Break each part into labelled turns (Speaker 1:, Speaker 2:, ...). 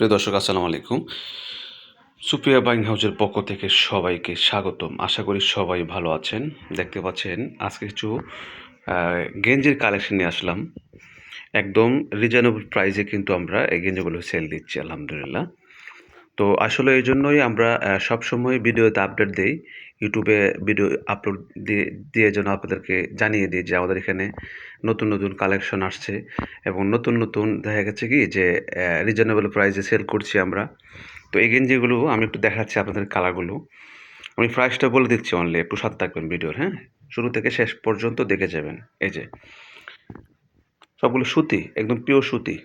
Speaker 1: প্রিয় দর্শক, আসসালামু আলাইকুম। সুপ্রিয়া বাইং হাউসের পক্ষ থেকে সবাইকে স্বাগতম। আশা করি সবাই ভালো আছেন। দেখতে পাচ্ছেন, আজকে কিছু গেঞ্জের কালেকশন নিয়ে আসলাম। একদম রিজনেবল প্রাইসে কিন্তু আমরা এই গেঞ্জিগুলো সেল দিচ্ছি, আলহামদুলিল্লাহ। তো আসলে এই জন্যই আমরা সব সময় ভিডিওতে আপডেট দিই। ইউটিউবে ভিডিও আপলোড দিয়ে দিয়ে যেন আপনাদেরকে জানিয়ে দিই যে আমাদের এখানে নতুন নতুন কালেকশন আসছে এবং নতুন নতুন দেখা গেছে কি যে রিজনেবল প্রাইসে সেল করছি আমরা। তো এই গেঞ্জিগুলো আমি একটু দেখাচ্ছি আপনাদের কালারগুলো আমি প্রাইসটা বলে দিচ্ছি অনলি একটু সাথে থাকবেন ভিডিওর হ্যাঁ? শুরু থেকে শেষ পর্যন্ত দেখে যাবেন। এই যে, সবগুলো সুতি, একদম পিওর সুতি।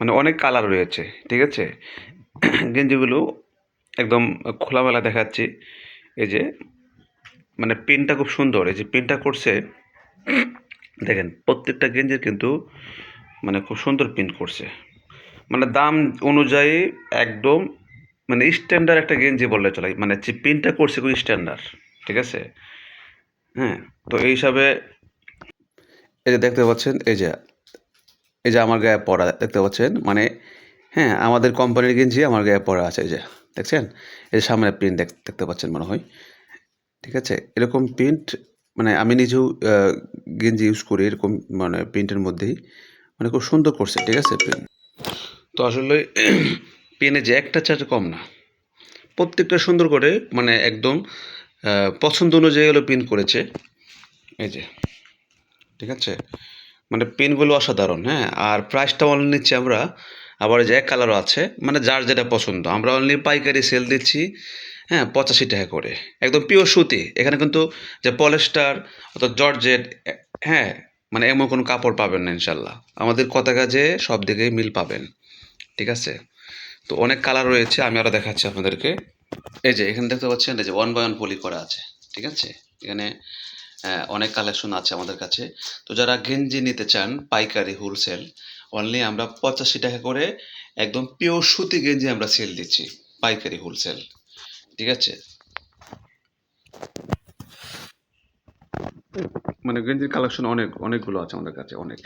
Speaker 1: মানে অনেক কালার রয়েছে, ঠিক আছে? গেঞ্জিগুলো একদম খোলামেলা দেখাচ্ছি। এই যে মানে প্রিন্টটা খুব সুন্দর। এই যে প্রিন্টটা করছে, দেখেন, প্রত্যেকটা গেঞ্জির কিন্তু মানে খুব সুন্দর প্রিন্ট করছে। মানে দাম অনুযায়ী একদম মানে স্ট্যান্ডার্ড একটা গেঞ্জি বললে চলে। মানে যে প্রিন্টটা করছে খুব স্ট্যান্ডার্ড ঠিক আছে? হ্যাঁ তো এই হিসাবে এই যে দেখতে পাচ্ছেন, এই যে এই যে আমার গায়ে পরা দেখতে পাচ্ছেন? মানে হ্যাঁ আমাদের কোম্পানির গেঞ্জি আমার গায়ে পরা আছে, এই যে, দেখছেন? এই সামনে প্রিন্ট দেখতে পাচ্ছেন মনে হয়? ঠিক আছে? এরকম প্রিন্ট মানে আমি নিজেও গেঞ্জি ইউজ করি, এরকম মানে প্রিন্টের মধ্যেই। মানে খুব সুন্দর করছে, ঠিক আছে প্রিন্ট তো আসলে পেনে যে একটা চার্জ কম না। প্রত্যেকটা সুন্দর করে মানে একদম পছন্দ অনুযায়ী হলো প্রিন্ট করেছে। এই যে, ঠিক আছে? মানে পেনগুলো অসাধারণ হ্যাঁ? আর প্রাইসটা অনলি নিচ্ছি আমরা, আবার যে এক কালারও আছে মানে যার যেটা পছন্দ। আমরা অনলি পাইকারি সেল দিচ্ছি হ্যাঁ পঁচাশি টাকা করে। একদম পিওর সুতি। এখানে কিন্তু যে পলেস্টার অথবা জর্জেট হ্যাঁ মানে এমন কোনো কাপড় পাবেন না, ইনশাল্লাহ। আমাদের কথা কাজে সব দিকে মিল পাবেন, ঠিক আছে? তো অনেক কালার রয়েছে, আমি আরও দেখাচ্ছি আপনাদেরকে। এই যে, এখানে দেখতে পাচ্ছেন, এই যে ওয়ান বাই ওয়ান পলি করা আছে, ঠিক আছে? এখানে অনেক কালেকশন আছে আমাদের কাছে। তো যারা গেঞ্জি নিতে চান, পাইকারি হোলসেল অনলি আমরা পঁচাশি টাকা করে একদম পিওর সুতি গেঞ্জি আমরা সেল দিচ্ছি, পাইকারি হোলসেল ঠিক আছে? মানে গেঞ্জির কালেকশন অনেক, অনেকগুলো আছে আমাদের কাছে, অনেক।